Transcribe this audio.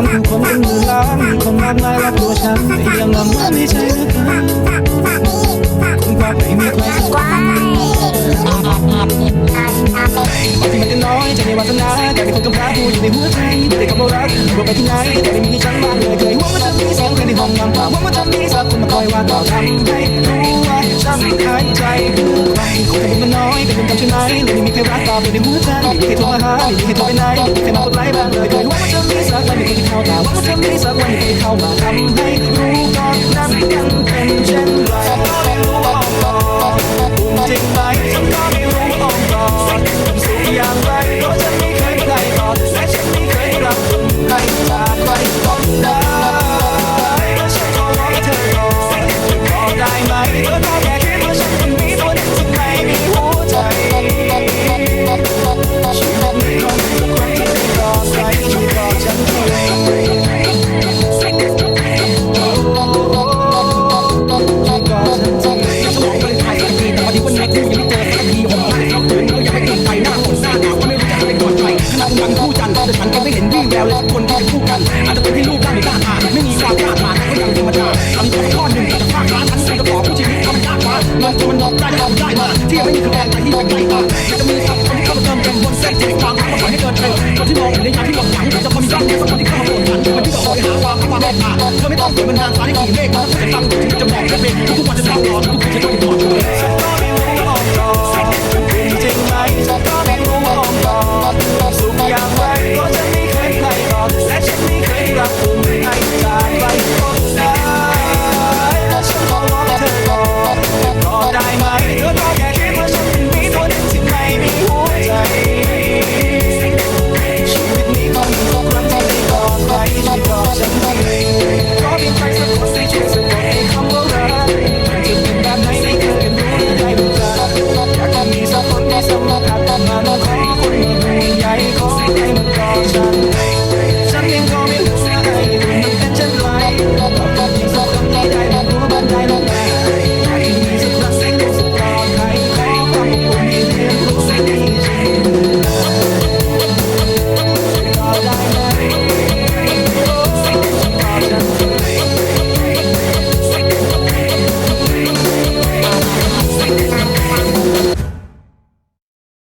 ามถูกคนเป็นหมื่นล้านมีคนมากมายรักตัวฉันแต่ยังหวังว่าไม่ใช่หรือเปล่าคงเพราไม่มีใครสักคนบางทีมันจะน้อยใจในวาสนาแต่มีคนกำพร้าผู้อยู่ในหัวใจไม่ได้คำว่ารักบอกไปที่ไหนแต่ไม่มีฉันบ้าเลยเคยหวังว่าจะมีสองคนในห้องนอนหวังว่าจะมีสักคนมาคอยว่าต่อทำให้รู้ว่าฉันหายใจคือใครคงเป็นมันน้อยแต่เป็นคำใช่ไหมเลยไม่มีใครรักต่อไปในหัวใจไม่มีใครโทรมาหาไม่มีใครโทรไปไหนไม่มีใครมากดไลค์บ้างเลยเคย หวังว่าจะมีสักวันมีคนที่เข้าตาหวังว่าจะมีสักวันมีคนที่เข้ามาทำให้รู้ก่อนนั้นยัง ครขนาดวันคู่จันทร์แต่ฉันก็ไม่เห็นวี่แววเลยคนที่จะคู่กัน อาจจะเป็นที่รูปร่างหรือหน้าตาไม่มีความกล้าหาญแต่ก็ยังธรรมดาทำตัวข้อหนึ่งจากภาคร้านฉันเป็นกระบอกผู้ชีวิตเขามันยากกว่าเงินที่มันนอกได้เอาได้มาที่ไม่มีคะแนนใจที่ไปไกลตาจะมีสักคนที่เข้ามาเติมเต็มบนเส้นทางทางก็ปล่อยให้เดินเร็วคนที่มองเห็นในยามที่หมดหวังจะพอมีบ้างสักคนที่เข้ามาโผล่ฉันมันที่บอกคอยหาความความเมตตาเธอไม่ต้องเสียมันทางสายกี่เมฆมันจะฟังถึงจะบอกแค่เพลงจะเล่าต่อทุกคนจะต้องติดต่อช่วย Thank you.